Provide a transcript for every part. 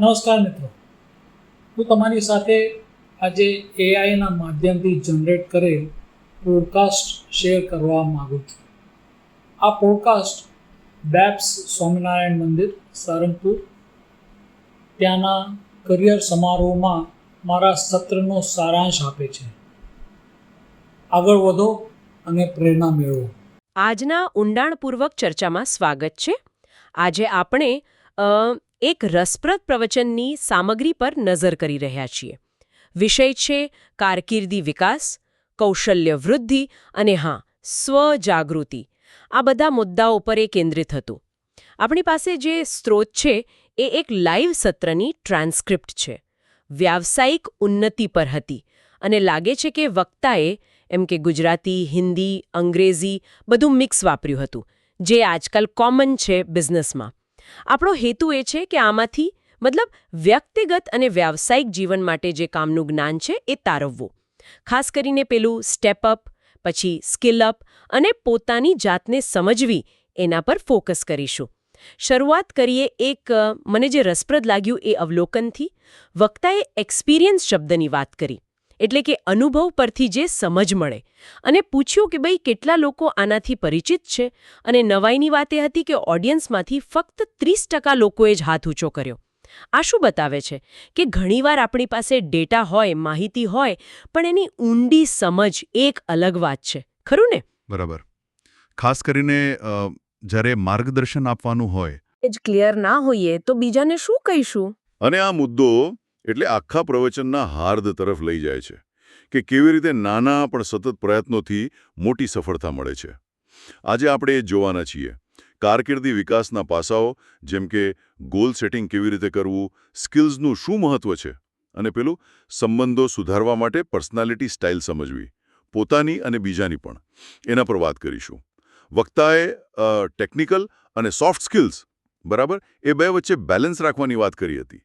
નમસ્કાર મિત્રો. હું તમારી સાથે આજે એઆઈના માધ્યમથી જનરેટ કરેલ પોડકાસ્ટ શેર કરવા માગું છું. આ પોડકાસ્ટ બેપ્સ સ્વામિનારાયણ મંદિર, સારંગપુર. ત્યાંના કરિયર સમારોહમાં મારા સત્રનો સારાંશ આપે છે. આગળ વધો અને પ્રેરણા મેળવો. આજના ઊંડાણપૂર્વક ચર્ચામાં સ્વાગત છે. આજે આપણે એક રસપ્રદ પ્રવચનની સામગ્રી પર નજર કરી રહ્યા છીએ. વિષય છે કારકિર્દી વિકાસ, કૌશલ્ય વૃદ્ધિ અને હા, સ્વજાગૃતિ. આ બધા મુદ્દાઓ પર એ કેન્દ્રિત હતું. આપણી પાસે જે સ્ત્રોત છે એ એક લાઈવ સત્રની ટ્રાન્સક્રિપ્ટ છે. વ્યાવસાયિક ઉન્નતિ પર હતી અને લાગે છે કે વક્તાએ, એમ કે ગુજરાતી, હિન્દી, અંગ્રેજી, બધું મિક્સ વાપર્યું હતું, જે આજકાલ કોમન છે બિઝનેસમાં. આપણો હેતુ એ છે કે આમાંથી, મતલબ વ્યક્તિગત અને વ્યાવસાયિક જીવન માટે જે કામનું જ્ઞાન છે એ તારવવું. ખાસ કરીને પેલું સ્ટેપ અપ પછી સ્કિલ અપ અને પોતાની જાતને સમજવી એના પર ફોકસ કરીશું. શરૂઆત કરીએ એક મને જે રસપ્રદ લાગ્યું એ અવલોકનથી. વક્તાએ એક્સપિરિયન્સ શબ્દની વાત કરી. એટલે કે અનુભવ પરથી જે સમજ મળે. અને પૂછ્યું કે ભાઈ કેટલા લોકો આનાથી પરિચિત છે? અને નવાઈની વાત એ હતી કે ઓડિયન્સમાંથી ફક્ત ત્રીસ ટકા લોકોએ જ હાથ ઊંચો કર્યો. આ શું બતાવે છે? કે ઘણીવાર આપણી પાસે ડેટા હોય માહિતી હોય પણ એની ઊંડી સમજ એક અલગ વાત છે. ખરું ને? બરાબર. ખાસ કરીને જ્યારે માર્ગદર્શન આપવાનું હોય એ જ ક્લિયર ના હોઈએ તો બીજાને શું કહીશું? અને આ મુદ્દો એટલે આખા પ્રવચનના હાર્દ તરફ લઈ જાય છે કે કેવી રીતે નાના પણ સતત પ્રયત્નોથી મોટી સફળતા મળે છે. આજે આપણે એ જોવાના છીએ. કારકિર્દી વિકાસના પાસાઓ, જેમ કે ગોલ સેટિંગ કેવી રીતે કરવું સ્કિલ્સનું શું મહત્વ છે અને પેલું સંબંધો સુધારવા માટે પર્સનાલિટી સ્ટાઇલ સમજવી, પોતાની અને બીજાની પણ. એના પર વાત કરીશું. વક્તાએ ટેકનિકલ અને સોફ્ટ સ્કિલ્સ બરાબર? એ બે વચ્ચે બેલેન્સ રાખવાની વાત કરી હતી.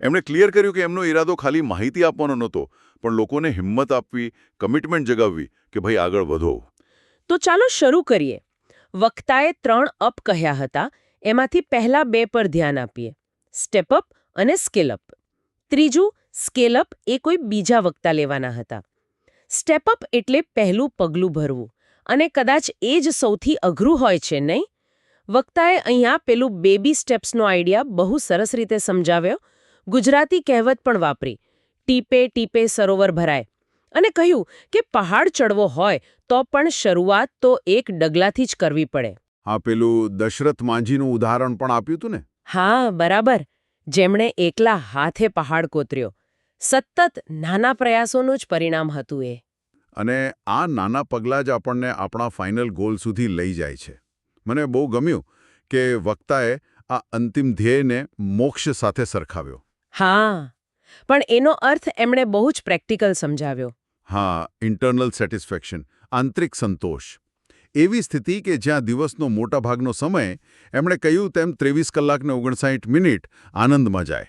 એમણે ક્લિયર કર્યું કે એમનો ઈરાદો ખાલી માહિતી આપવાનો નહોતો, પણ લોકોને હિંમત આપવી કમિટમેન્ટ જગાવવી કે ભાઈ આગળ વધો. તો ચાલો શરૂ કરીએ. વક્તાએ ત્રણ અપ કહ્યા હતા, એમાંથી પહેલા બે પર ધ્યાન આપીએ. સ્ટેપ અપ અને સ્કેલ અપ ત્રીજું સ્કેલ અપ એ કોઈ બીજા વક્તા લેવાના હતા. સ્ટેપ અપ એટલે પહેલું પગલું ભરવું, અને કદાચ એ જ સૌથી અઘરું હોય છે, નહીં? વક્તાએ અહીંયા પેલું બેબી સ્ટેપ્સનો આઈડિયા બહુ સરસ રીતે સમજાવ્યો ગુજરાતી કહેવત પણ વાપરી. ટીપે ટીપે સરોવર ભરાય. અને કહ્યું કે પહાડ ચડવો હોય તો પણ શરૂઆત તો એક ડગલાથી જ કરવી પડે. આ પેલું દશરથ માંજીનું ઉદાહરણ પણ આપ્યું હતું ને? હા બરાબર. જેમણે એકલા હાથે પહાડ કોતર્યો. સતત નાના પ્રયાસોનું જ પરિણામ હતું એ. અને આ નાના પગલાં જ આપણને આપણા ફાઇનલ ગોલ સુધી લઈ જાય છે. મને બહુ ગમ્યું કે વક્તાએ આ અંતિમ ધ્યેયને મોક્ષ સાથે સરખાવ્યો. હા. પણ એનો અર્થ એમણે બહુ જ પ્રેક્ટિકલ સમજાવ્યો. હા ઇન્ટરનલ સેટિસ્ફેક્શન આંતરિક સંતોષ. એવી સ્થિતિ કે જ્યાં દિવસનો મોટા ભાગનો સમય એમણે કહ્યું તેમ ત્રેવીસ કલાકને ઓગણસાઠ મિનિટ આનંદમાં જાય.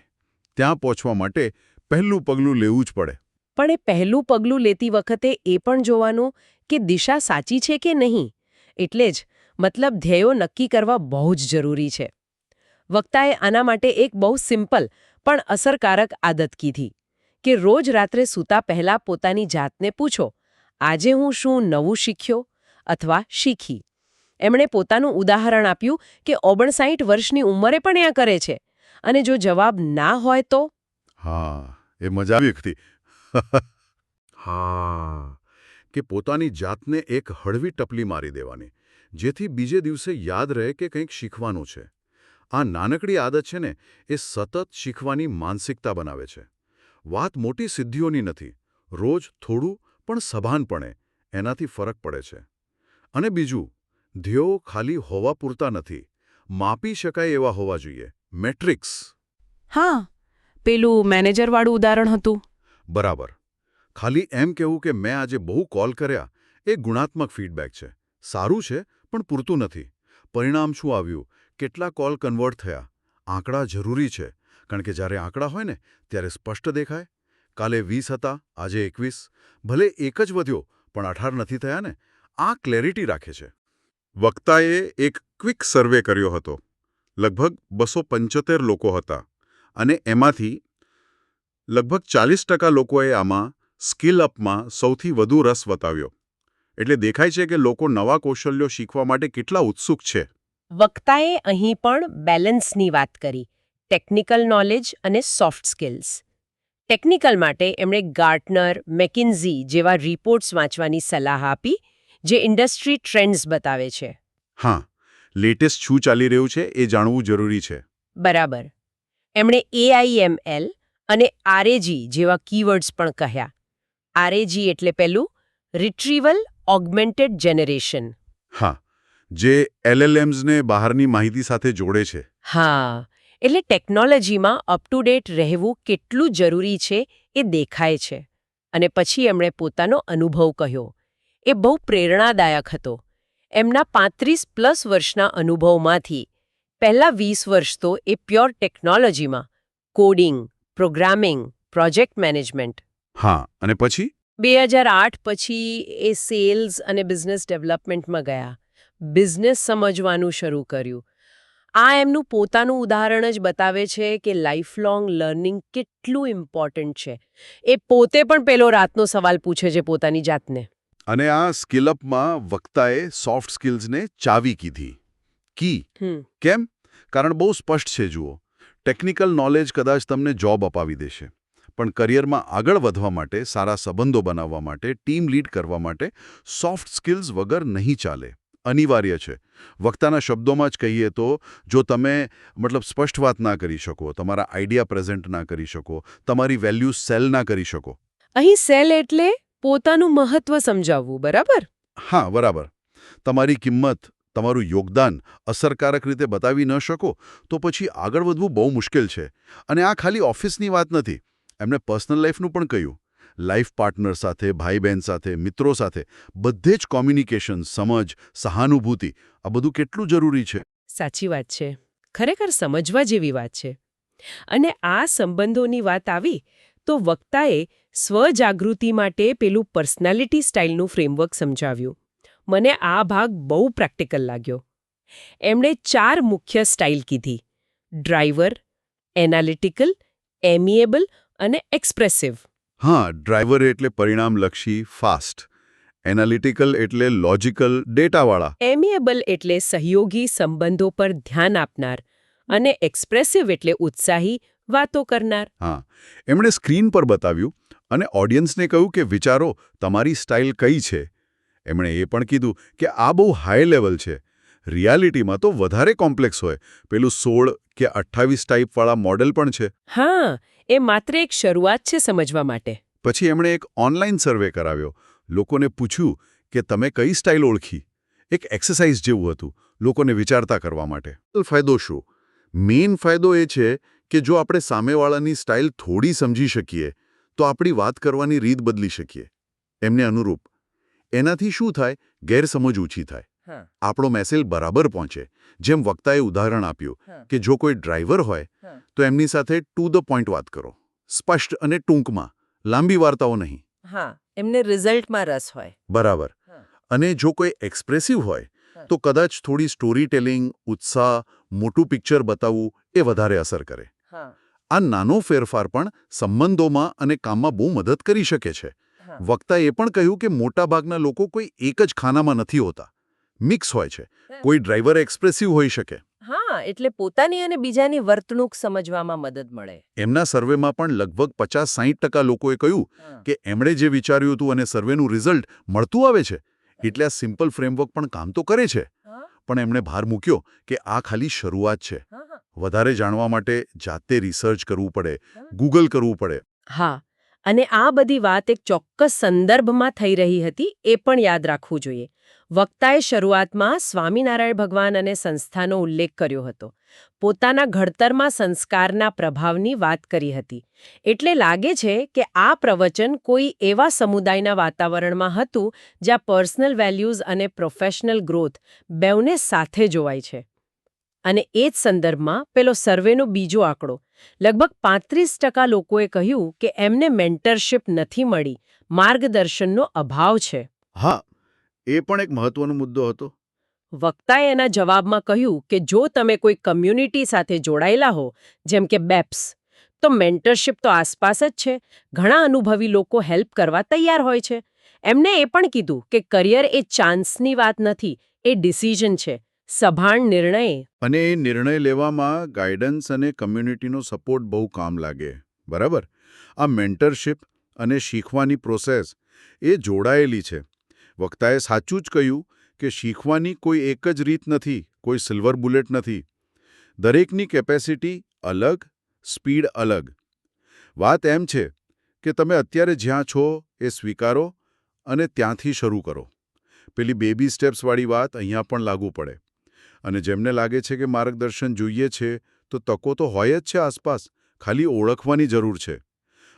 ત્યાં પહોંચવા માટે પહેલું પગલું લેવું જ પડે. પણ એ પહેલું પગલું લેતી વખતે એ પણ જોવાનું કે દિશા સાચી છે કે નહીં? એટલે જ મતલબ ધ્યેયો નક્કી કરવા બહુ જ જરૂરી છે. વક્તાએ આના માટે એક બહુ સિમ્પલ પણ અસરકારક આદત કીધી કે રોજ રાત્રે સૂતા પહેલા પોતાની જાતને પૂછો, આજે હું શું નવું શીખ્યો અથવા શીખી? એમણે પોતાનું ઉદાહરણ આપ્યું કે ઓગણસાઠ વર્ષની ઉંમરે પણ એ કરે છે અને જો જવાબ ના હોય તો? હા, એ મજા આવી હા, કે પોતાની જાતને એક હળવી ટપલી મારી દેવાની, જેથી બીજે દિવસે યાદ રહે કે કંઈક શીખવાનું છે. આ નાનકડી આદત છે ને એ સતત શીખવાની માનસિકતા બનાવે છે. વાત મોટી સિદ્ધિઓની નથી રોજ થોડું પણ સભાનપણે એનાથી ફરક પડે છે. અને બીજું ધ્યેયો ખાલી હોવા પૂરતા નથી માપી શકાય એવા હોવા જોઈએ. મેટ્રિક્સ. હા પેલું મેનેજરવાળું ઉદાહરણ હતું. બરાબર. ખાલી એમ કહેવું કે મેં આજે બહુ કોલ કર્યા એ ગુણાત્મક ફીડબેક છે. સારું છે પણ પૂરતું નથી. પરિણામ શું આવ્યું? કેટલા કોલ કન્વર્ટ થયા? આંકડા જરૂરી છે, કારણ કે જ્યારે આંકડા હોય ને, ત્યારે સ્પષ્ટ દેખાય. કાલે વીસ હતા, આજે એકવીસ. ભલે એક જ વધ્યો, પણ અઢાર નથી થયા ને. આ ક્લેરિટી રાખે છે. વક્તાએ એક ક્વિક સર્વે કર્યો હતો. લગભગ બસો પંચોતેર લોકો હતા. અને એમાંથી લગભગ ચાલીસ ટકા લોકોએ આમાં સ્કિલ અપમાં સૌથી વધુ રસ બતાવ્યો. એટલે દેખાય છે કે લોકો નવા કૌશલ્યો શીખવા માટે કેટલા ઉત્સુક છે. વક્તાએ અહીં પણ બેલેન્સની વાત કરી ટેકનિકલ નોલેજ અને સોફ્ટ સ્કિલ્સ. ટેકનિકલ માટે એમણે ગાર્ટનર મેકિન્ઝી જેવા રિપોર્ટ્સ વાંચવાની સલાહ આપી જે ઇન્ડસ્ટ્રી ટ્રેન્ડ્સ બતાવે છે. હા લેટેસ્ટ શું ચાલી રહ્યું છે એ જાણવું જરૂરી છે. બરાબર. એમણે એઆઈએમએલ અને આરએજી જેવા કીવર્ડ્સ પણ કહ્યા. આરએજી એટલે પેલું રિટ્રીવલ ઓગમેન્ટેડ જેનરેશન હા જે એલએલએમ્સને બહારની માહિતી સાથે જોડે છે. હા એટલે ટેકનોલોજીમાં અપ ટુ ડેટ રહેવું કેટલું જરૂરી છે એ દેખાય છે. અને પછી એમણે પોતાનો અનુભવ કહ્યો. એ બહુ પ્રેરણાદાયક હતો. એમના પાંત્રીસ પ્લસ વર્ષના અનુભવમાંથી પહેલા વીસ વર્ષ તો એ પ્યોર ટેકનોલોજીમાં કોડિંગ પ્રોગ્રામિંગ પ્રોજેક્ટ મેનેજમેન્ટ હા અને પછી? બે હજાર આઠ પછી એ સેલ્સ અને બિઝનેસ ડેવલપમેન્ટમાં ગયા. બિઝનેસ સમજવાનું શરૂ કર્યું. આ એમનું પોતાનું ઉદાહરણ જ બતાવે છે કે લાઈફ લોંગ લર્નિંગ કેટલું ઇમ્પોર્ટન્ટ છે. એ પોતે પણ પેલો રાતનો સવાલ પૂછે છે પોતાની જાતને. અને આ સ્કિલ અપમાં વક્તાએ સોફ્ટ સ્કિલ્સને ચાવી કીધી. કી? કેમ? કારણ બહુ સ્પષ્ટ છે જુઓ. ટેકનિકલ નોલેજ કદાચ તમને જોબ અપાવી દેશે. પણ કરિયરમાં આગળ વધવા માટે સારા સંબંધો બનાવવા માટે ટીમ લીડ કરવા માટે સોફ્ટ સ્કિલ્સ વગર નહીં ચાલે. અનિવાર્ય છે. વક્તાના શબ્દોમાં જ કહીએ તો જો તમે મતલબ સ્પષ્ટ વાત ના કરી શકો તમારા આઈડિયા પ્રેઝન્ટ ના કરી શકો તમારી વેલ્યુ સેલ ના કરી શકો. અહીં સેલ એટલે પોતાનું મહત્વ સમજાવવું બરાબર? હા બરાબર. તમારી કિંમત તમારું યોગદાન અસરકારક રીતે બતાવી ન શકો તો પછી આગળ વધવું બહુ મુશ્કેલ છે. અને આ ખાલી ઓફિસની વાત નથી. એમણે પર્સનલ લાઈફનું પણ કહ્યું. લાઈફ પાર્ટનર સાથે ભાઈ બહેન સાથે, મિત્રો સાથે, બધે જ કોમ્યુનિકેશન, સમજ, સહાનુભૂતિ, આ બધું કેટલું જરૂરી છે? સાચી વાત છે. ખરેખર સમજવા જેવી વાત છે. અને આ સંબંધોની વાત આવી, તો વક્તાએ સ્વજાગૃતિ માટે પેલું પર્સનાલિટી સ્ટાઇલનું ફ્રેમવર્ક સમજાવ્યું. મને આ ભાગ બહુ પ્રેક્ટિકલ લાગ્યો. એમણે ચાર મુખ્ય સ્ટાઇલ કીધી. ડ્રાઈવર એનાલિટિકલ, એમિએબલ અને એક્સપ્રેસિવ. હા ડ્રાઈવર એટલે પરિણામલક્ષી ફાસ્ટ. એનાલિટિકલ એટલે લોજિકલ ડેટાવાળા. એમિએબલ એટલે સહયોગી સંબંધો પર ધ્યાન આપનાર અને એક્સપ્રેસિવ એટલે ઉત્સાહી વાતો કરનાર. હા એમણે સ્ક્રીન પર બતાવ્યું અને ઓડિયન્સને કહ્યું કે વિચારો તમારી સ્ટાઇલ કઈ છે? એમણે એ પણ કીધું કે આ બહુ હાઈ લેવલ છે. રિયાલિટીમાં તો વધારે કોમ્પ્લેક્સ હોય. પેલું સોળ કે અઠ્ઠાવીસ ટાઈપવાળા મોડેલ પણ છે. હા એ માત્ર એક શરૂઆત છે સમજવા માટે. પછી એમણે એક ઓનલાઈન સર્વે કરાવ્યો. લોકોને પૂછ્યું કે તમે કઈ સ્ટાઇલ ઓળખી? એક એક્સરસાઇઝ જેવું હતું લોકોને વિચારતા કરવા માટે. ફાયદો શું? મેઇન ફાયદો એ છે કે જો આપણે સામેવાળાની સ્ટાઇલ થોડી સમજી શકીએ તો આપણી વાત કરવાની રીત બદલી શકીએ. એમને અનુરૂપ. એનાથી શું થાય? ગેરસમજ ઓછી થાય. આપણો મેસેજ બરાબર પહોંચે. જેમ વક્તાએ ઉદાહરણ આપ્યું કે જો કોઈ ડ્રાઈવર હોય તો એમની સાથે ટુ ધ પોઈન્ટ વાત કરો. સ્પષ્ટ અને ટૂંકમાં. લાંબી વાર્તાઓ નહીં. હા એમને રિઝલ્ટમાં રસ હોય. બરાબર. અને જો કોઈ એક્સપ્રેસિવ હોય તો કદાચ થોડી સ્ટોરી ટેલિંગ ઉત્સાહ મોટું પિક્ચર બતાવવું એ વધારે અસર કરે. આ નાનો ફેરફાર પણ સંબંધોમાં અને કામમાં બહુ મદદ કરી શકે છે. વક્તાએ એ પણ કહ્યું કે મોટાભાગના લોકો કોઈ એક જ ખાનામાં નથી હોતા. મિક્સ હોય છે. કોઈ ડ્રાઈવર એક્સપ્રેસિવ હોઈ શકે. હા એટલે પોતાની અને બીજાની વર્તણૂક સમજવામાં મદદ મળે. એમના સર્વેમાં પણ લગભગ પચાસ સાહીઠ ટકા લોકોએ કહ્યું કે એમણે જે વિચાર્યું હતું અને સર્વેનું રિઝલ્ટ મળતું આવે છે. એટલે આ સિમ્પલ ફ્રેમવર્ક પણ કામ તો કરે છે. પણ એમણે ભાર મૂક્યો કે આ ખાલી શરૂઆત છે. વધારે જાણવા માટે જાતે રિસર્ચ કરવું પડે ગૂગલ કરવું પડે. હા અને આ બધી વાત એક ચોક્કસ સંદર્ભમાં થઈ રહી હતી એ પણ યાદ રાખવું જોઈએ. વક્તાએ શરૂઆતમાં સ્વામિનારાયણ ભગવાન અને સંસ્થાનો ઉલ્લેખ કર્યો હતો. પોતાના ઘડતરમાં સંસ્કારના પ્રભાવની વાત કરી હતી. એટલે લાગે છે કે આ પ્રવચન કોઈ એવા સમુદાયના વાતાવરણમાં હતું, જ્યાં પર્સનલ વેલ્યુઝ અને પ્રોફેશનલ ગ્રોથ બેઉને સાથે જોવાય છે. અને એ જ સંદર્ભમાં પેલો સર્વેનો બીજો આંકડો. લગભગ પાંત્રીસ ટકા લોકોએ કહ્યું કે એમને મેન્ટરશિપ નથી મળી, માર્ગદર્શનનો અભાવ છે. હા એ પણ એક મહત્વનો મુદ્દો હતો. વક્તાએ એના જવાબમાં કહ્યું કે જો તમે કોઈ કમ્યુનિટી સાથે જોડાયેલા હો જેમ કે બેપ્સ તો મેન્ટરશિપ તો આસપાસ જ છે. ઘણા અનુભવી લોકો હેલ્પ કરવા તૈયાર હોય છે. એમને એ પણ કીધું કે કરિયર એ ચાન્સની વાત નથી એ ડિસિઝન છે. સભાણ નિર્ણય. અને એ નિર્ણય લેવામાં ગાઈડન્સ અને કમ્યુનિટીનો સપોર્ટ બહુ કામ લાગે બરાબર? આ મેન્ટરશિપ અને શીખવાની પ્રોસેસ એ જોડાયેલી છે. વક્તાએ સાચું જ કહ્યું કે શીખવાની કોઈ એક જ રીત નથી, કોઈ સિલ્વર બુલેટ નથી. દરેકની કેપેસિટી અલગ, સ્પીડ અલગ. વાત એમ છે કે તમે અત્યારે જ્યાં છો એ સ્વીકારો અને ત્યાંથી શરૂ કરો. પેલી બેબી સ્ટેપ્સવાળી વાત અહીંયા પણ લાગુ પડે. અને જેમને લાગે છે કે માર્ગદર્શન જોઈએ છે, તો તકો તો હોય જ છે આસપાસ, ખાલી ઓળખવાની જરૂર છે.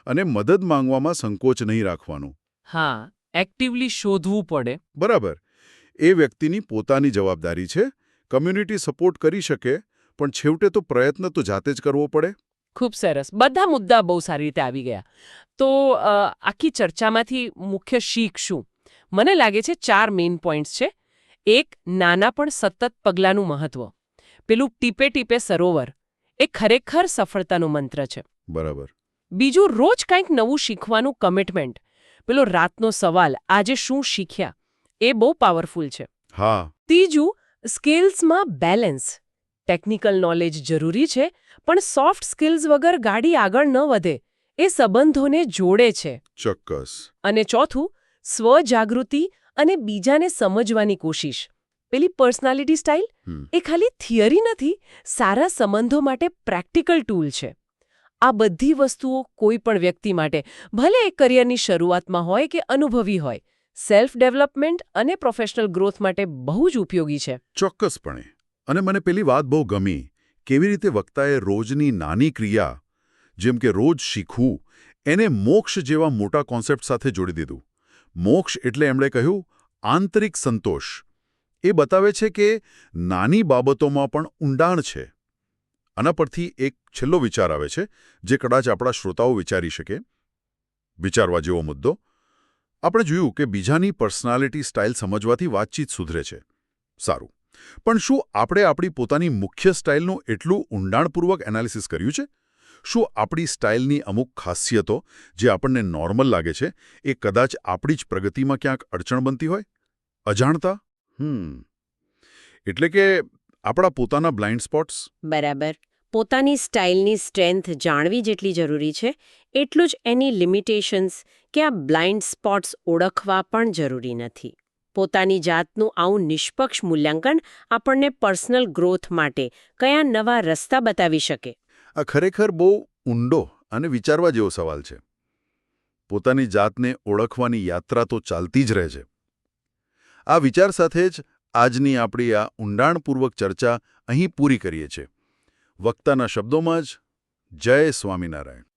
અને મદદ માંગવામાં સંકોચ નહીં રાખવાનું. હા એક્ટિવલી શોધવું પડે. બરાબર. એ વ્યક્તિની પોતાની જવાબદારી છે કમ્યુનિટી સપોર્ટ કરી શકે પણ છેવટે તો પ્રયત્ન તો જાતે જ કરવો પડે. ખૂબ સરસ. બધા મુદ્દા બહુ સારી રીતે આવી ગયા. તો આખી ચર્ચામાંથી મુખ્ય શીખ શું? મને લાગે છે ચાર મેઇન પોઈન્ટ્સ છે. એક નાના પણ સતત પગલાંનું મહત્વ. પેલું ટીપે ટીપે સરોવર. એ ખરેખર સફળતાનો મંત્ર છે. બરાબર. બીજું રોજ કંઈક નવું શીખવાનું કમિટમેન્ટ પેલો રાતનો સવાલ આજે શું શીખ્યા? એ બહુ પાવરફુલ છે. હા. ત્રીજું સ્કિલ્સમાં બેલેન્સ ટેકનિકલ નોલેજ જરૂરી છે પણ સોફ્ટ સ્કિલ્સ વગર ગાડી આગળ ન વધે. એ સંબંધોને જોડે છે. ચોક્કસ. અને ચોથું સ્વજાગૃતિ અને બીજાને સમજવાની કોશિશ. પેલી પર્સનાલિટી સ્ટાઇલ એ ખાલી થિયરી નથી સારા સંબંધો માટે પ્રેક્ટિકલ ટૂલ છે. આ બધી વસ્તુઓ કોઈ પણ વ્યક્તિ માટે, ભલે એ કરિયરની શરૂઆતમાં હોય કે અનુભવી હોય સેલ્ફ ડેવલપમેન્ટ અને પ્રોફેશનલ ગ્રોથ માટે બહુ જ ઉપયોગી છે. ચોક્કસપણે. અને મને પેલી વાત બહુ ગમી, કેવી રીતે વક્તાએ રોજની નાની ક્રિયા, જેમ કે રોજ શીખવું, એને મોક્ષ જેવા મોટા કોન્સેપ્ટ સાથે જોડી દીધું. મોક્ષ એટલે એમણે કહ્યું, આંતરિક સંતોષ. એ બતાવે છે કે નાની બાબતોમાં પણ ઊંડાણ છે. આના પરથી એક છેલ્લો વિચાર આવે છે, જે કદાચ આપણા શ્રોતાઓ વિચારી શકે. વિચારવા જેવો મુદ્દો. આપણે જોયું કે બીજાની પર્સનાલિટી સ્ટાઇલ સમજવાથી વાતચીત સુધરે છે. સારું. પણ શું આપણે આપણી પોતાની મુખ્ય સ્ટાઇલનું એટલું ઊંડાણપૂર્વક એનાલિસિસ કર્યું છે? શું આપણી સ્ટાઇલની અમુક ખાસિયતો, જે આપણને નોર્મલ લાગે છે, એ કદાચ આપણી જ પ્રગતિમાં ક્યાંક અડચણ બનતી હોય? અજાણતા? હમ. એટલે કે આપણા પોતાના બ્લાઇન્ડ સ્પોટ્સ? બરાબર. પોતાની સ્ટાઇલની સ્ટ્રેન્થ જાણવી જેટલી જરૂરી છે એટલું જ એની લિમિટેશન્સ કે આ બ્લાઇન્ડ સ્પોટ્સ ઓળખવા પણ જરૂરી નથી. પોતાની જાતનું આવું નિષ્પક્ષ મૂલ્યાંકન આપણને પર્સનલ ગ્રોથ માટે કયા નવા રસ્તા બતાવી શકે? આ ખરેખર બહુ ઊંડો અને વિચારવા જેવો સવાલ છે. પોતાની જાતને ઓળખવાની યાત્રા તો ચાલતી જ રહે છે. આ વિચાર સાથે જ આજની આપણી આ ઊંડાણપૂર્વક ચર્ચા અહીં પૂરી કરીએ છીએ. વક્તાના શબ્દોમાં જ જય સ્વામિનારાયણ.